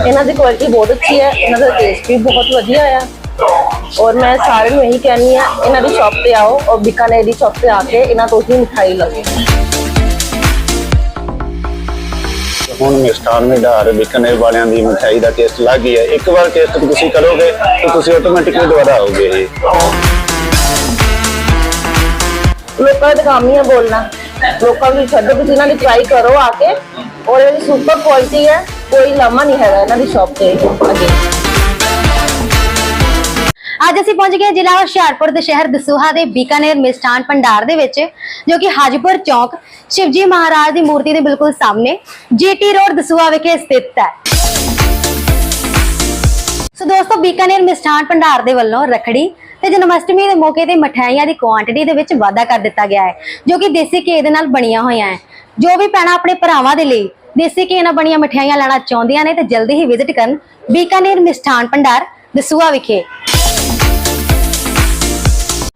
ਇਹਨਾਂ ਦੀ ਕੁਆਲਿਟੀ ਬਹੁਤ ਅੱਛੀ ਹੈ ਇਹਨਾਂ ਦਾ ਟੇਸਟ ਵੀ ਬਹੁਤ ਵਧੀਆ ਆ ਔਰ ਮੈਂ ਸਾਰਿਆਂ ਨੂੰ ਇਹੀ ਕਹਿੰਦੀ ਆ ਇਹਨਾਂ ਦੀ ਸ਼ਾਪ ਤੇ ਆਓ ਔਰ ਬੀਕਾਨੇਰ ਦੀ ਸ਼ਾਪ ਤੇ ਆ ਕੇ ਇਹਨਾਂ ਤੋਂ ਹੀ ਮਿਠਾਈ ਲਓ ਹੁਣ ਮਿਸਟਾਨ ਮਿਡਾਰ ਬਿਕਨੇਰ ਵਾਲਿਆਂ ਦੀ ਮਿਠਾਈ ਦਾ ਟੇਸਟ ਲੱਗ ਗਿਆ ਇੱਕ ਵਾਰ ਟੇਸਟ ਤੁਸੀਂ ਕਰੋਗੇ ਤਾਂ ਤੁਸੀਂ ਆਟੋਮੈਟਿਕਲੀ ਦੁਬਾਰਾ ਆਓਗੇ ਜੀ ਲੋਕਾਂ ਦਾ ਕੰਮ ਹੀ ਹੈ ਬੋਲਣਾ ਲੋਕਾਂ ਨੂੰ ਛੱਡੋ ਤੁਸੀਂ ਇਹਨਾਂ ਦੀ ਟਰਾਈ ਕਰੋ ਆ ਕੇ ਔਰ ਇਹ ਸੁਪਰ ਕੁਆਲਿਟੀ ਹੈ ਕੋਈ ਲਾਮਾ ਨਹੀਂ ਹੈਗਾ ਇਹਨਾਂ ਦੀ ਸ਼ਾਪ ਤੇ ਅੱਗੇ। ਅੱਜ ਅਸੀਂ ਪਹੁੰਚ ਗਏ ਜ਼ਿਲ੍ਹਾ ਹੁਸ਼ਿਆਰਪੁਰ ਦੇ ਸ਼ਹਿਰ ਦਸੂਹਾ ਦੇ ਬੀਕਾਨੇਰ ਮਿਸਟਾਨ ਭੰਡਾਰ ਦੇ ਵਿੱਚ, ਜੋ ਕਿ ਹਾਜੀਪੁਰ ਚੌਕ ਸ਼ਿਵਜੀ ਮਹਾਰਾਜ ਦੀ ਮੂਰਤੀ ਦੇ ਬਿਲਕੁਲ ਸਾਹਮਣੇ ਜੀਟੀ ਰੋਡ ਦਸੂਹਾ ਵਿਖੇ ਸਥਿਤ ਹੈ। ਸੋ ਦੋਸਤੋ, ਬੀਕਾਨੇਰ ਮਿਸਟਾਨ ਭੰਡਾਰ ਦੇ ਵੱਲੋਂ ਰਖੜੀ ਤੇ ਜਨਮ ਅਸ਼ਟਮੀ ਦੇ ਮੌਕੇ ਤੇ ਮਠਿਆਈਆਂ ਦੀ ਕੁਆਂਟੀਟੀ ਦੇ ਵਿੱਚ ਵਾਧਾ ਕਰ ਦਿੱਤਾ ਗਿਆ ਹੈ, ਜੋ ਕਿ ਦੇਸੀ ਘੇ ਦੇ ਨਾਲ ਬਣੀਆਂ ਹੋਈਆਂ ਹੈ। ਜੋ ਵੀ ਭੈਣਾਂ ਆਪਣੇ ਭਰਾਵਾਂ ਦੇ ਲਈ ਦੇਸੀ ਘੀ ਨਾਲ ਬਣੀਆਂ ਮਠਿਆਈਆਂ ਲੈਣਾ ਚਾਹੁੰਦੀਆਂ ਨੇ ਤੇ ਜਲਦੀ ਹੀ ਵਿਜ਼ਿਟ ਕਰਨ ਬੀਕਾਨੇਰ ਮਿਸ਼ਠਾਨ ਭੰਡਾਰ ਦਸੂਆ ਵਿਖੇ।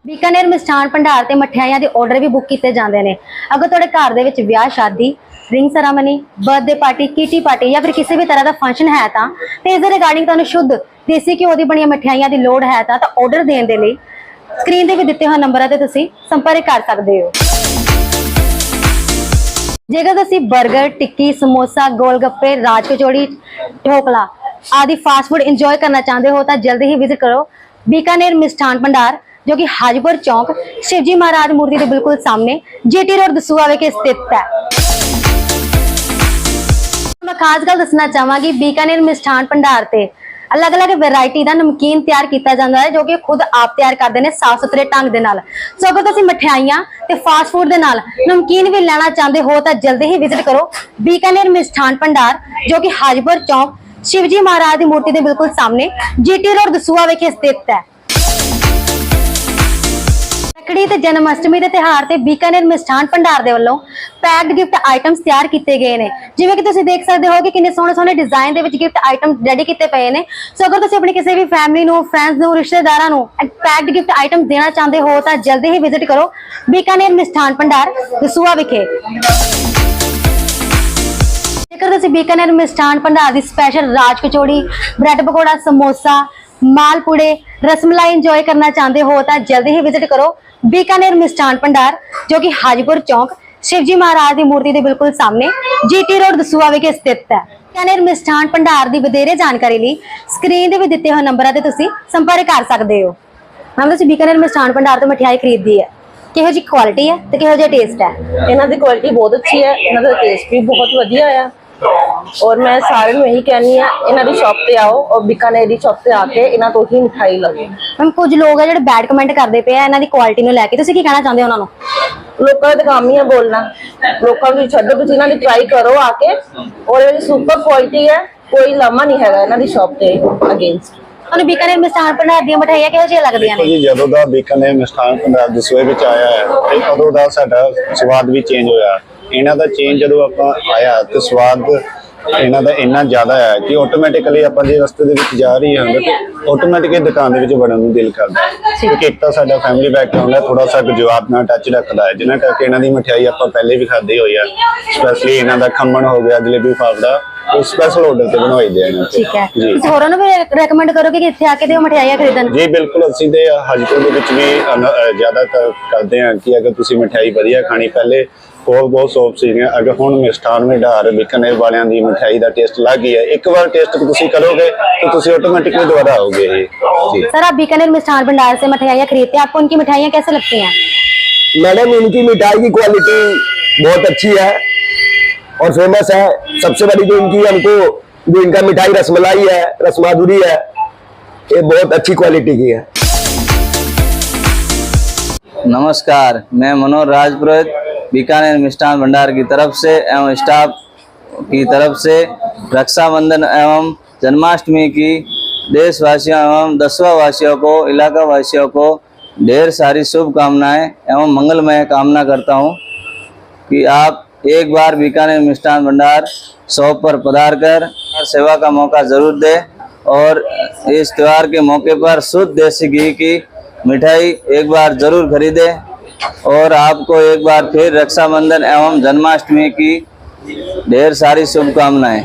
ਬੀਕਾਨੇਰ ਮਿਸ਼ਠਾਨ ਭੰਡਾਰ ਤੇ ਮਠਿਆਈਆਂ ਦੇ ਆਰਡਰ ਵੀ ਬੁੱਕ ਕੀਤੇ ਜਾਂਦੇ ਨੇ। ਅਗਰ ਤੁਹਾਡੇ ਘਰ ਦੇ ਵਿੱਚ ਵਿਆਹ, ਸ਼ਾਦੀ ring ceremony birthday party kitty party ਜਾਂ ਫਿਰ ਕਿਸੇ ਵੀ ਤਰ੍ਹਾਂ ਦਾ ਫੰਕਸ਼ਨ ਹੈ ਤਾਂ ਤੇ ਇਸ ਦੇ ਰਿਗਾਰਡਿੰਗ ਤੁਹਾਨੂੰ ਸ਼ੁੱਧ ਦੇਸੀ ਘਿਓ ਦੀ ਬਣੀਆਂ ਮਠਿਆਈਆਂ ਦੀ ਲੋੜ ਹੈ ਤਾਂ ਤਾਂ ਆਰਡਰ ਦੇਣ ਦੇ ਲਈ ਸਕਰੀਨ ਤੇ ਵੀ ਦਿੱਤੇ ਹੋਏ ਨੰਬਰਾਂ ਤੇ ਤੁਸੀਂ ਸੰਪਰਕ ਕਰ ਸਕਦੇ ਹੋ। ਜੇਕਰ ਤੁਸੀਂ 버ਗਰ ਟਿੱਕੀ, ਸਮੋਸਾ ਗੋਲ ਗੱਪੇ ਰਾਜ ਕਚੌੜੀ, ਢੋਕਲਾ ਆਦਿ ਫਾਸਟ ਫੂਡ ਇੰਜੋਏ ਕਰਨਾ ਚਾਹੁੰਦੇ ਹੋ ਤਾਂ ਜਲਦੀ ਹੀ ਵਿਜ਼ਿਟ ਕਰੋ ਬੀਕਾਨੇਰ ਮਿਸਠਾਨ ਭੰਡਾਰ, ਜੋ ਕਿ ਹਾਜਪੁਰ ਚੌਂਕ, ਸ਼ਿਵਜੀ ਮਹਾਰਾਜ ਮੂਰਤੀ ਦੇ ਬਿਲਕੁਲ ਸਾਹਮਣੇ, ਜੀਟੀ ਰੋਡ ਦਸੂਆ ਵਿਖੇ ਸਥਿਤ ਹੈ। ਮੈਂ ਖਾਸ ਗੱਲ ਦੱਸਣਾ ਚਾਹਾਂਗੀ ਬੀਕਾਨੇਰ ਮਿਸਠਾਨ ਭੰਡਾਰ ਤੇ। ਅਲੱਗ-ਅਲੱਗ ਵੈਰਾਈਟੀ ਦਾ ਨਮਕੀਨ ਤਿਆਰ ਕੀਤਾ ਜਾਂਦਾ ਹੈ, ਜੋ ਕਿ ਖੁਦ ਆਪ ਤਿਆਰ ਕਰਦੇ ਨੇ ਸਾਫ਼ ਸੁਥਰੇ ਢੰਗ ਦੇ ਨਾਲ। ਸੋ ਅਗਰ ਤੁਸੀਂ ਮਠਿਆਈਆਂ ਤੇ ਫਾਸਟ ਫੂਡ ਦੇ ਨਾਲ ਨਮਕੀਨ ਵੀ ਲੈਣਾ ਚਾਹੁੰਦੇ ਹੋ, ਤਾਂ ਜਲਦੀ ਹੀ ਵਿਜ਼ਿਟ ਕਰੋ ਬੀਕਾਨੇਰ ਮਿਸਠਾਨ ਭੰਡਾਰ, ਜੋ ਕਿ ਹਾਜਪੁਰ ਚੌਕ ਸ਼ਿਵਜੀ ਮਹਾਰਾਜ ਦੀ ਮੂਰਤੀ ਦੇ ਬਿਲਕੁਲ ਸਾਹਮਣੇ, ਜੀਟੀ ਰੋਡ ਦਸੂਆ ਵਿਖੇ ਸਥਿਤ ਹੈ। ਰੱਖੜੀ ਤੇ ਜਨਮ ਅਸ਼ਟਮੀ ਦੇ ਤਿਹਾਰ ਤੇ ਬੀਕਾਨੇਰ ਮਿਸਠਾਨ ਭੰਡਾਰ ਦੇ ਵੱਲੋਂ ਪੈਕਡ ਗਿਫਟ ਆਈਟਮਸ ਤਿਆਰ ਕੀਤੇ ਗਏ ਨੇ। ਜਿਵੇਂ ਕਿ ਤੁਸੀਂ ਦੇਖ ਸਕਦੇ ਹੋ ਕਿ ਕਿੰਨੇ ਸੋਹਣੇ ਸੋਹਣੇ ਡਿਜ਼ਾਈਨ ਦੇ ਵਿੱਚ ਗਿਫਟ ਆਈਟਮ ਰੈਡੀ ਕੀਤੇ ਪਏ ਨੇ। ਸੋ ਅਗਰ ਤੁਸੀਂ ਆਪਣੀ ਕਿਸੇ ਵੀ ਫੈਮਿਲੀ ਨੂੰ ਫਰੈਂਡਸ ਨੂੰ, ਰਿਸ਼ਤੇਦਾਰਾਂ ਨੂੰ ਪੈਕਡ ਗਿਫਟ ਆਈਟਮ ਦੇਣਾ ਚਾਹੁੰਦੇ ਹੋ, ਤਾਂ ਜਲਦੀ ਹੀ ਵਿਜ਼ਿਟ ਕਰੋ ਬੀਕਾਨੇਰ ਮਿਸਠਾਨ ਭੰਡਾਰ ਦਸੂਆ ਵਿਖੇ। ਜੇਕਰ ਤੁਸੀਂ ਬੀਕਾਨੇਰ ਮਿਸਠਾਨ ਭੰਡਾਰ ਦੀ ਸਪੈਸ਼ਲ ਰਾਜ ਕਚੋੜੀ, ਬ੍ਰੈਡ ਪਕੌੜਾ, ਸਮੋਸਾ, ਮਾਲਪੂੜੇ ਰਸਮਲਾਈ ਇੰਜੋਏ ਕਰਨਾ ਚਾਹੁੰਦੇ ਹੋ ਤਾਂ ਜਲਦੀ ਹੀ ਵਿਜ਼ਿਟ ਕਰੋ ਬੀਕਾਨੇਰ ਮਿਸਠਾਨ ਭੰਡਾਰ, ਜੋ ਕਿ ਹਾਜੀਪੁਰ ਚੌਕ, ਸ਼ਿਵਜੀ ਮਹਾਰਾਜ ਦੀ ਮੂਰਤੀ ਦੇ ਬਿਲਕੁਲ ਸਾਹਮਣੇ ਜੀਟੀ ਰੋਡ ਦਸੂਆ ਵਿਖੇ ਸਥਿਤ ਹੈ। ਬੀਕਾਨੇਰ ਮਿਸਠਾਨ ਭੰਡਾਰ ਦੀ ਵਧੇਰੇ ਜਾਣਕਾਰੀ ਲਈ ਸਕਰੀਨ ਦੇ ਵੀ ਦਿੱਤੇ ਹੋਏ ਨੰਬਰਾਂ ਤੇ ਤੁਸੀਂ ਸੰਪਰਕ ਕਰ ਸਕਦੇ ਹੋ। ਮੈਮ, ਤੁਸੀਂ ਬੀਕਾਨੇਰ ਮਿਸਠਾਨ ਭੰਡਾਰ ਤੋਂ ਮਠਿਆਈ ਖਰੀਦਦੀ ਹੈ। ਕਿਹੋ ਜਿਹੀ ਕੁਆਲਿਟੀ ਹੈ ਤੇ ਕਿਹੋ ਜਿਹਾ ਟੇਸਟ ਹੈ? ਇਹਨਾਂ ਦੀ ਕੁਆਲਿਟੀ ਬਹੁਤ ਅੱਛੀ ਹੈ, ਇਹਨਾਂ ਦਾ ਟੇਸਟ ਵੀ ਬਹੁਤ ਵਧੀਆ ਆ। ਔਰ ਮੈਂ ਸਾਰਿਆਂ ਨੂੰ ਇਹੀ ਕਹਿੰਦੀ ਆ ਇਹਨਾਂ ਦੀ ਸ਼ਾਪ ਤੇ ਆਓ ਔਰ ਬੀਕਾਨੇਰ ਦੀ ਸ਼ਾਪ ਤੇ ਆ ਕੇ ਇਹਨਾਂ ਤੋਂ ਹੀ ਮਿਠਾਈ ਲਓ ਮੈਮ ਕੁਝ ਲੋਕ ਆ ਜਿਹੜੇ ਬੈਡ ਕਮੈਂਟ ਕਰਦੇ ਪਏ ਆ ਇਹਨਾਂ ਦੀ ਕੁਆਲਿਟੀ ਨੂੰ ਲੈ ਕੇ। ਤੁਸੀਂ ਕੀ ਕਹਿਣਾ ਚਾਹੁੰਦੇ ਹੋ ਉਹਨਾਂ ਨੂੰ? ਲੋਕਾਂ ਦਾ ਕੰਮ ਹੀ ਹੈ ਬੋਲਣਾ। ਲੋਕਾਂ ਨੂੰ ਛੱਡੋ ਤੁਸੀਂ ਇਹਨਾਂ ਦੀ ਟਰਾਈ ਕਰੋ ਆ ਕੇ। ਔਰ ਇਹ ਸੁਪਰ ਕੁਆਲਿਟੀ ਹੈ ਕੋਈ ਲਾਮਾ ਨਹੀਂ ਹੈਗਾ ਇਹਨਾਂ ਦੀ ਸ਼ਾਪ ਤੇ ਅਗੇਂਸਟ ਤੁਹਾਨੂੰ ਬੀਕਾਨੇਰ ਮਿਸਟਾਨ ਭੰਡਾਰ ਦੀਆਂ ਮਠਾਈਆਂ ਕਿਹੋ ਜਿਹੀਆਂ ਲੱਗਦੀਆਂ ਨੇ? ਜੀ ਜਦੋਂ ਦਾ ਬਿਕਨੇਰ ਮਿਸਟਾਨ ਪੰਜਾਬ ਦਸੂਏ ਵਿੱਚ ਆਇਆ ਹੈ ਤੇ ਉਦੋਂ ਦਾ ਸਾਡਾ ਸਵਾਦ ਵੀ ਚੇਂਜ ਹੋਇਆ। ਇਹਨਾਂ ਦਾ ਚੇਂਜ ਜਦੋਂ ਆਪਾਂ ਆਇਆ ਤੇ ਸਵਾਦ ਇਹਨਾਂ ਦਾ ਇੰਨਾ ਜ਼ਿਆਦਾ ਹੈ ਕਿ ਆਟੋਮੈਟਿਕਲੀ ਆਪਾਂ ਜੇ ਰਸਤੇ ਦੇ ਵਿੱਚ ਜਾ ਰਹੀ ਹਾਂ ਤੇ ਆਟੋਮੈਟਿਕਲੀ ਦੁਕਾਨ ਦੇ ਵਿੱਚ ਵੜਨ ਨੂੰ ਦਿਲ ਕਰਦਾ ਹੈ। ਕਿਉਂਕਿ ਇੱਕ ਤਾਂ ਸਾਡਾ ਫੈਮਿਲੀ ਬੈਕਗ੍ਰਾਉਂਡ ਹੈ ਥੋੜਾ ਸਾ ਗੁਜਰਾਤ ਨਾਲ ਟੱਚ ਰੱਖਦਾ ਹੈ ਜਿਨ੍ਹਾਂ ਕਰਕੇ ਇਹਨਾਂ ਦੀ ਮਠਿਆਈ ਆਪਾਂ ਪਹਿਲੇ ਵੀ ਖਾਧੀ ਹੋਈ ਆ। ਸਪੈਸ਼ਲੀ ਇਹਨਾਂ ਦਾ ਖੰਮਣ ਹੋ ਗਿਆ ਜਲੇਬੀ ਫਾਫੜਾ ਸਪੈਸ਼ਲ ਆਰਡਰ ਤੇ ਬਣਵਾਈ ਦੇ ਨੇ ਠੀਕ ਹੈ। ਜੀ। ਤੁਸੀਂ ਹੋਰਾਂ ਨੂੰ ਵੀ ਰეკਮੈਂਡ ਕਰੋਗੇ ਕਿ ਇੱਥੇ ਆ ਕੇ ਦਿਓ ਮਠਿਆਈਆਂ ਖਰੀਦਣ? ਜੀ ਬਿਲਕੁਲ ਅਸੀਂ ਤੇ ਹਾਜੀਪੁਰ ਦੇ ਵਿੱਚ ਵੀ ਜ਼ਿਆਦਾ ਕਰਦੇ ਹਾਂ ਕਿ ਅਗਰ ਤੁਸੀਂ ਮਠਿਆਈ ਵਧੀਆ ਖਾਣੀ ਪਹਿਲੇ ਹੋਰ ਬਹੁਤ ਸੋਪ ਸੀਗੀਆਂ। ਅਗਰ ਹੁਣ ਮਿਸਟਾਨ ਮਿਡਾਰ ਵਿਕਨੇ ਵਾਲਿਆਂ ਦੀ ਮਠਿਆਈ ਦਾ ਟੇਸਟ ਲੱਗ ਗਿਆ ਇੱਕ ਵਾਰ ਟੇਸਟ ਤੁਸੀਂ ਕਰੋਗੇ ਤਾਂ ਤੁਸੀਂ ਆਟੋਮੈਟਿਕਲੀ ਦੁਬਾਰਾ ਆਓਗੇ ਜੀ। सर आप बीकानेर मिष्ठान भंडार से मिठाइयाँ खरीदते हैं आपको उनकी मिठाइयाँ कैसे लगती हैं मैडम इनकी मिठाई की क्वालिटी बहुत और फ़ेमस है। सबसे बड़ी जो इनकी हमको, जो इनका मिठाई रसमलाई है, रसमाधुरी है, ये बहुत अच्छी क्वालिटी की है। नमस्कार, मैं मनोहर राजपुरोहित, बीकानेर मिष्ठान भंडार की तरफ़ से एवं स्टाफ की तरफ़ से रक्षाबंधन एवं जन्माष्टमी की देशवासियों एवं दसवा वासियों को इलाका वासियों को ढेर सारी शुभकामनाएँ एवं मंगलमय कामना करता हूँ कि आप एक बार बीकानेर मिष्ठान भंडार शॉप पर पधार कर सेवा का मौका ज़रूर दे और इस त्यौहार के मौके पर शुद्ध देसी घी की मिठाई एक बार ज़रूर खरीदें और आपको एक बार फिर रक्षाबंधन एवं जन्माष्टमी की ढेर सारी शुभकामनाएँ।